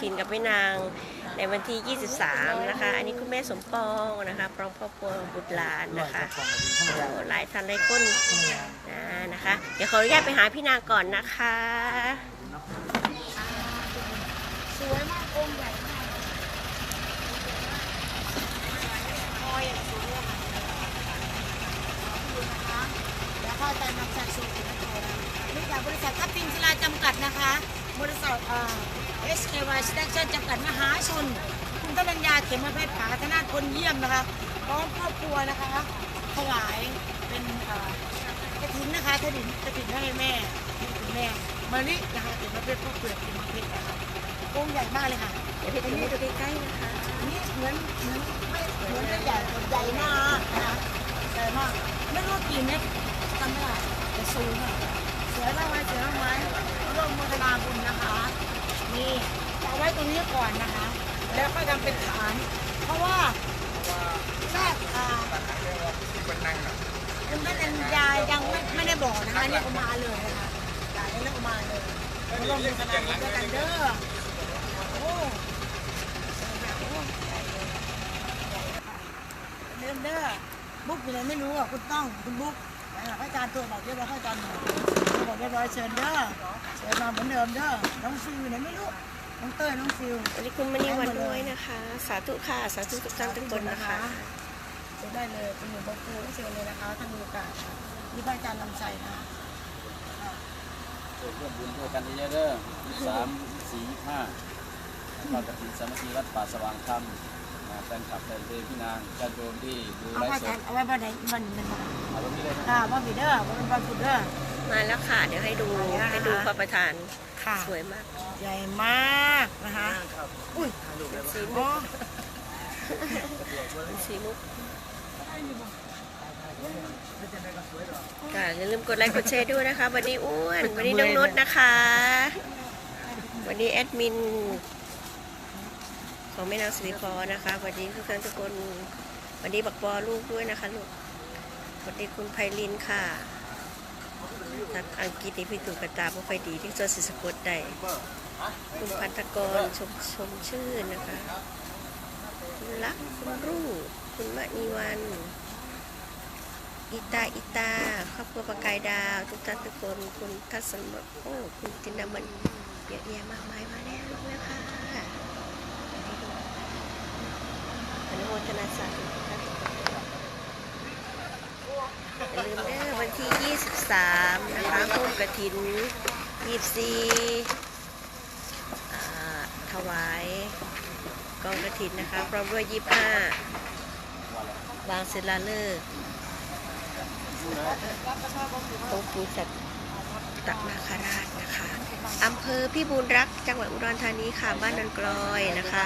ถินกับแม่นางในวันที่ 23 นะคะ อันนี้คุณแม่สมปองนะคะ พร้อมครอบครัวบุตรหลานนะคะหลายท่านหลายคนนะนะคะ เดี๋ยวขออนุญาตไปหาพี่นางก่อนนะคะ สวยมากองค์ใหญ่มากคอยอะสวยอะค่ะนะคะแล้วก็จะนำจากสูตรนะคะนี่จากบริษัททัพทิมศิลาจำกัดนะคะ บริษัทเอ่อ SKY Station จำกัดมหาชน คุณตรัญญาเข็มเพชรผาธนาถคนเยี่ยมนะคะพร้อมครอบครัวนะคะถวายเป็นเอ่อกระถินนะคะกระถินกระถินให้แม่ให้คุณแม่มะลินะคะเข็มเพชรพ่อเปลือกเข็มเพชรนะคะองค์ใหญ่มากเลยค่ะเดี๋ยวพี่ถึงดูใกล้ๆนะคะนี่เหมือนเหมือนไม่เหมือนจะใหญ่ใหญ่มากนะคะใหญ่มากไม่รู้กี่เมตรจำไม่ได้แต่สูงอะ เสียมากไหมเสียมากไหมร่วมโมทนาบุญนะคะ นี่เอาไว้ตรงนี้ก่อนนะคะ แล้วก็ทำเป็นฐาน เพราะว่าแม่อ่าคุณแม่นันยายยังไม่ไม่ได้บอกนะคะเนี่ยเอามาเลยนะคะยายเนี่ยเอามาเลยร่วมโมทนาบุญด้วยกันเด้อโอ้เดิมเด้อบุ๊กอยู่ไหนไม่รู้อะคุณต้องคุณบุ๊ก ไหนล่ะพระอารตัวบอกเรียบร้อยพระอาจารย์บอกตัวบอกเรียบร้อยเชิญเด้อเชิญมาเหมือนเดิมเด้อน้องฟิวไหนไม่รู้น้องเต้ยน้องฟิววันนี้คุณมณีวันด้วยนะคะ สาธุค่ะสาธุทุกท่านทุกคนนะคะเชิญได้เลยเป็นหนึ่งบครูก็เชิญเลยนะคะท่านมีโอกาสนี่พระอารย์ลำไส้นะร่วมบุญด้วยกันเยอะเด้อสามสี่ห้าทอดกระถิ่นสามัคคีวัดป่าสว่างธรรม แฟนคลับแฟนเพลงพี่นางญาติโยมที่ดูเอาไลพระฟ์อาสจารดย์เอาไว้บ้านไหนบ้านเป็นบ้านเอาตรงนี้เลยนะค่ะบ้านผีเด้อบ้านบ้านผุดเด้อ มาแล้วค่ะ เดี๋ยวให้ดูให้ดูพระประธานค่ะ สวยมากใหญ่มากนะคะอุ้ยสีโอ้มุกสีมุกค่ะอย่าลืมกดไลค์กดแชร์ด้วยนะคะ วันนี้อ้วน วันนี้น้องนุชนะคะ วันนี้แอดมิน ของแม่นางสิริพรนะคะสวัสดีทุกท่านทุกคนสวัสดีบักปอลูกด้วยนะคะลูกสวัสดีคุณไพลินค่ะทักอังกฤษนี่พี่ถูกกระตาบ่ค่อยดีที่ตัวสิสะกดได้คุณพันธกรชมชมชื่นนะคะคุณรักคุณรุ่งคุณมณีวันอีตาอีตาครอบครัวประกายดาว ทุกท่านทุกคนคุณทัศนโอ้คุณตินามันเยอะแยะมากมายมาแล้วนะคะอนุ โมทนาสาธุทุกท่านทุกคนอย่าลืมเด้อวันที่ 23 นะคะพุ่มกระถิน 24อ่ถวายกองกระถินนะคะ พร้อมด้วย 25 บางศิลาฤกษ์องค์ปู่สัตตนาคราชนะคะอำเภอพิบูลรักษ์จังหวัดอุดรธานีค่ะ บ้านดอนกลอยนะคะ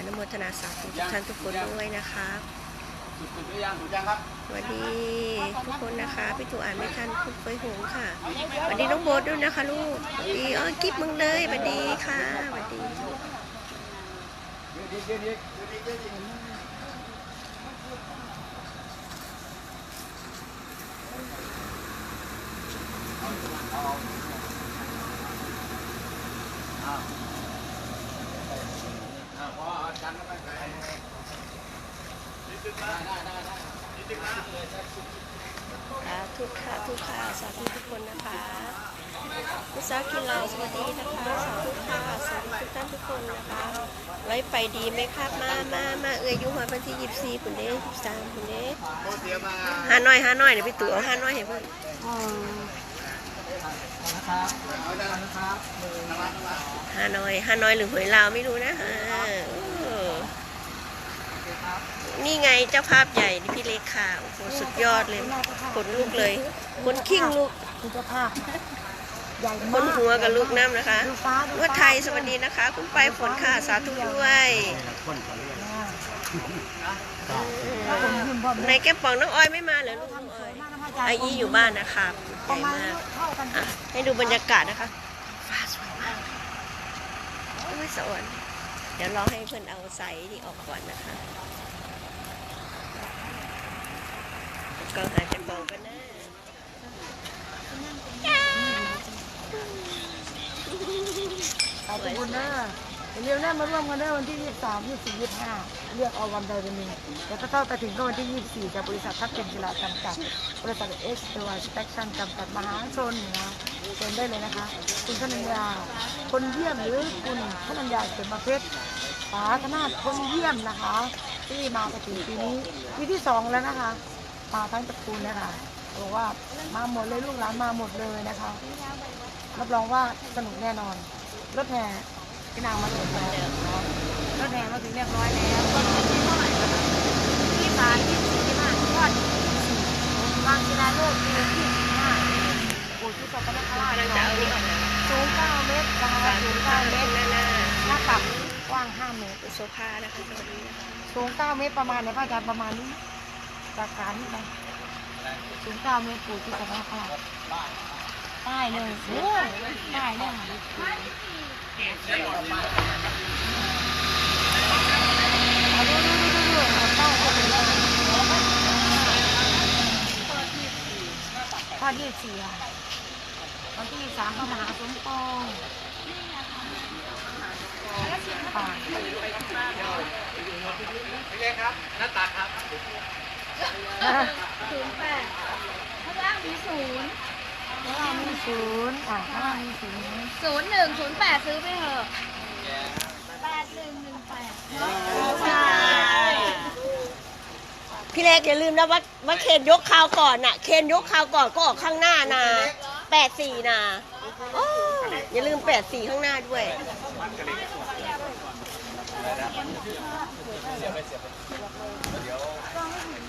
อนุโมทนาสาธุทุกท่านทุกคนด้วยนะคะจุดจุดหรือยังจุดยังครับสวัสดีทุกคนนะคะพี่ถูอ่านไม่ทันคุณเฟยหงค่ะสวัสดีน้องโบ๊ทด้วยนะคะลูกสวัสดีอ๋อกิ๊บมึงเลยสวัสดีค่ะสวัสดี อ่าพอเอาจันทร์เข้าไปได้ สาธุค่ะทุกค่ะสาธุทุกคนนะคะคุณสาวกินเราสวัสดีนะคะ สาธุค่ะสวัสดีทุกท่านทุกคนนะคะ ไว้ไปดีไหมครับมามามาเอ่ยยุหัววันที่ยี่สิบสี่คุณเด้ยี่สิบสามคุณเด้หาน่อยหาน่อยเดี๋ยวพี่ตู่เอาหาน่อยให้เพื่อนอ๋อฮานอยฮานอยหรือหวยลาวไม่รู้นะอ่าเออ นี่ไงเจ้าภาพใหญ่นี่พี่เล็กค่ะโอ้โหสุดยอดเลยขนลุกเลยขนขิ้งลูกคุณเจ้าภาพใหญ่ขมากนหัวกับลูกน้ำนะคะดูฟ้าดูนวดไทยสวัสดีนะคะ คุณไปฝนค่ะสาธุด้วยในแก้มป่องน้องอ้อยไม่มาเหรอลูกน้องออยไอายี่อยู่บ้านนะคะใหประญ่มาณมากเท่ากันอะให้ดูบรรยากาศนะคะฟ้าสวยมากโอ้ยสวรรค์เดี๋ยวรอให้เพื่อนเอาใส่นี่ออกก่อนนะคะ ก็หาจะบอกกันนะาธุบุญเด้ออย่าลืมนะมาร่วมกันเด้อวันที่ 23 24 25 เลือกเอาวันใดวันหนึ่งแล้วก็เข้าไปถึงก็วันที่ 24 จากบริษัททัพเทนกีฬาจำกัด บริษัทเอ็กซ์เอวาสแต็กชั่นจำกัดมหาชนนะเชิญได้เลยนะคะ คุณธนัญญา คนเยี่ยมหรือคุณธนัญญาเข็มมาเพชรสาธนาคนเยี่ยมนะคะ ที่มากระถิ่นปีนี้ปีที่สองแล้วนะคะ มาทั้งตระกูลนะคะบอกว่ามาหมดเลยลูกหลานมาหมดเลยนะคะรับรองว่าสนุกแน่นอน รถแห่พี่นางมาถึงแล้วรถแห่มาถึงเรียบร้อยแล้วก็จะมีเท่าไหร่คะที่สามที่สี่ที่ห้าทอดสี่บางศิลาโลกปีที่ห้าปู่ที่สกลนคราชกำลังจะเอานี่ออกนะสูงเก้าเมตรนะคะสูงเก้าเมตรหน้าหน้าหน้าปักกว้างห้าเมตรโซฟานะคะสวัสดีนะคะสูงเก้าเมตรประมาณไหนพระอาจารย์ประมาณนี้ จากการนี่ไปสูงเก้าเมตรปู่ที่สกลนคราชใต้เลยโอ้ยใต้เลยค่ะเอาดูดูดูดูเอาใต้ก็เป็นเลยข้อที่สี่ค่ะข้อที่สามพระมหาสมปองค่ะ ศูนย์แปดข้างล่างมีศูนย์ข้างล่างมีศูนย์อะข้างล่างมีศูนย์ศูนย์หนึ่งศูนย์แปดซื้อไปเถอะแปดหนึ่งหนึ่งแปดใช่พี่เล็กอย่าลืมนะว่าว่าเคนยกข่าวก่อนน่ะ เคนยกข่าวก่อนก็ออกข้างหน้านะแปดสี่นะอย่าลืมแปดสี่ข้างหน้าด้วย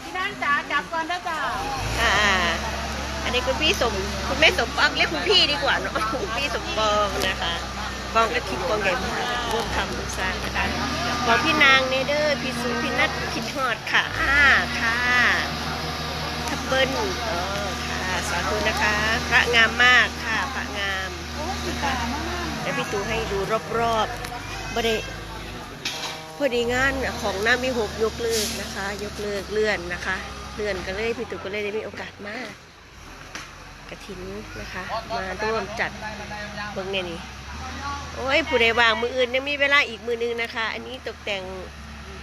พี่ด้านจ๋าจับก่อนนะจ๊ะค่ะอันนี้คุณพี่สมคุณแม่สมปองเรียกคุณพี่ดีกว่าเนาะคุณพี่สมปองนะคะปองก็คิดปองใหญ่มากร่วมทำร่วมสร้างนะคะบอกพี่นางเนเดอร์พี่ซูพี่นัทคิดฮอดค่ะอ่าค่ะทับเบิ้ลเออค่ะสาธุนะคะ พระงามมากค่ะพระงามนะคะเดี๋ยวพี่ตูให้ดูรอบๆบ่ได้ พอดีงานของหน้ามีหกยกเลิกนะคะ ยกเลิกเลื่อนนะคะ เลื่อนก็เลยพี่ตูก็เลยได้มีโอกาสมากกระถินนะคะ มาร่วมจัดเบิ่งเนี่ยนี่โอ้ยผู้ใดว่างมืออื่นยังมีเวลาอีกมือนึงนะคะ อันนี้ตกแต่ง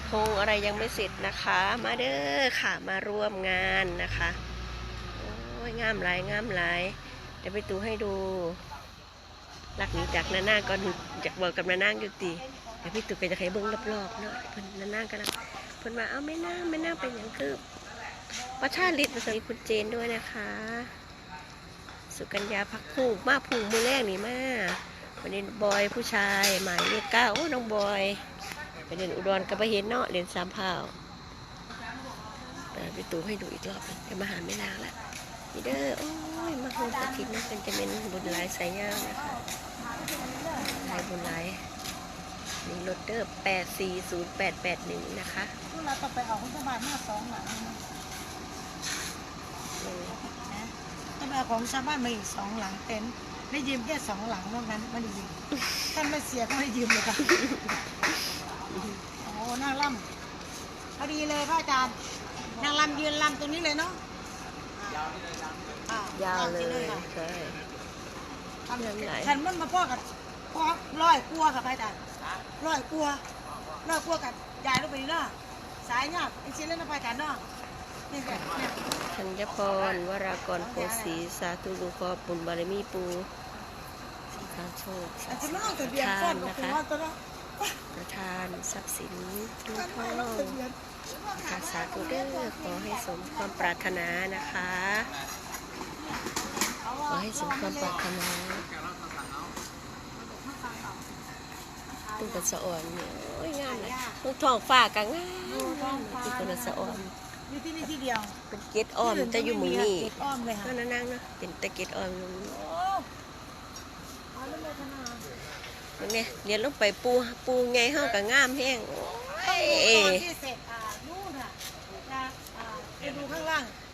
โครงอะไรยังไม่เสร็จนะคะ มาเด้อค่ะมาร่วมงานนะคะโอ้ยงามหลายงามหลายเดี๋ยวไปตูให้ดูหลักนี้จากนานาก่อนจากบอกกับนานาอยู่ตี เดี๋ยวพี่ตู่ก็จะให้เบิ้งรอบๆเนาะเพิ่นนานากันนะเพิ่นมาเอาไม่น่าไม่น่าเป็นอย่างคือประชาลิตมาสวัสดีคุณเจนด้วยนะคะ สุกัญญาพักผูกมาผูกมือแรกนี่มาประเด็นบอยผู้ชายหมายเลขเก้าโอ้น้องบอยประเด็นอุดรกับไปเห็นเนาะเรียนสามเผาแต่ไปตูให้ดูอีกรอบหนึ่งจะมาหาแม่นางละนี่เด้อโอ้ยมาโฮมกระถิ่นนั่เป็นจะเป็นบุญหลายสายย่างนะคะหลายบุญหลาย นี่รถเด้อแปดสี่ศูนย์แปดแปดหนึ่งนะคะพวกเราต้องไปเอาของชาวบ้านมาสองหลังนะอืมต้องไปเอาของชาวบ้านมาอีกสองหลังเต็นท์ได้ยืมแค่สองหลังนอกนั้นไม่ได้ยืมท่านไม่เสียก็ไม่ได้ยืมเลยค่ะโอ้นางล่ำพอดีเลยพระอาจารย์นางล่ำยืนล่ำตรงนี้เลยเนาะอะยาวเลยค่ะใช่ทำยาวไหนฉันมันมาพ่อกับพ่อร้อยกลัวค่ะพระอาจารย์ ร้อยกลัวร้อยกลัวกับยายลูกไปนี่เนาะสายเนี่ยไอ้ชิ้นเล่นนะพระอาจารย์เนาะนี่ค่ะเนี่ยธัญพรวรากรโพสีสาธุลุงขอบุญบารมีปูสีทางโชคแต่ฉันไม่ต้องทะเบียนฟอนกับคุณว่าตัวเนาะประธานทรัพย์สินทุกฉันท่ไม่อต้องทะเบียนค่ะสาธุเด้อขอให้สมความปรารถนานะคะ ขอให้สมความปรารถนา ตุ้งกันสะอ่อนเนี่ยโอ้ยงามเลยตุ้งทองฟ้ากังงามตุ้งกันสะอ่อนอยู่ที่นี่ที่เดียว เป็นเกตอ้อมจะอยู่หมุงนี่เก็บอ้อมเลยค่ะนั่นนั่งนะเป็นตะเกตอ้อมอยู่โอ้เอาเรื่องเลยขนาดมันเนี่ยเรียนลงไปปูปูไงเฮากับงามแห้งโอ้ยที่เสร็จอ่านู่นอะนะไปดูข้างล่าง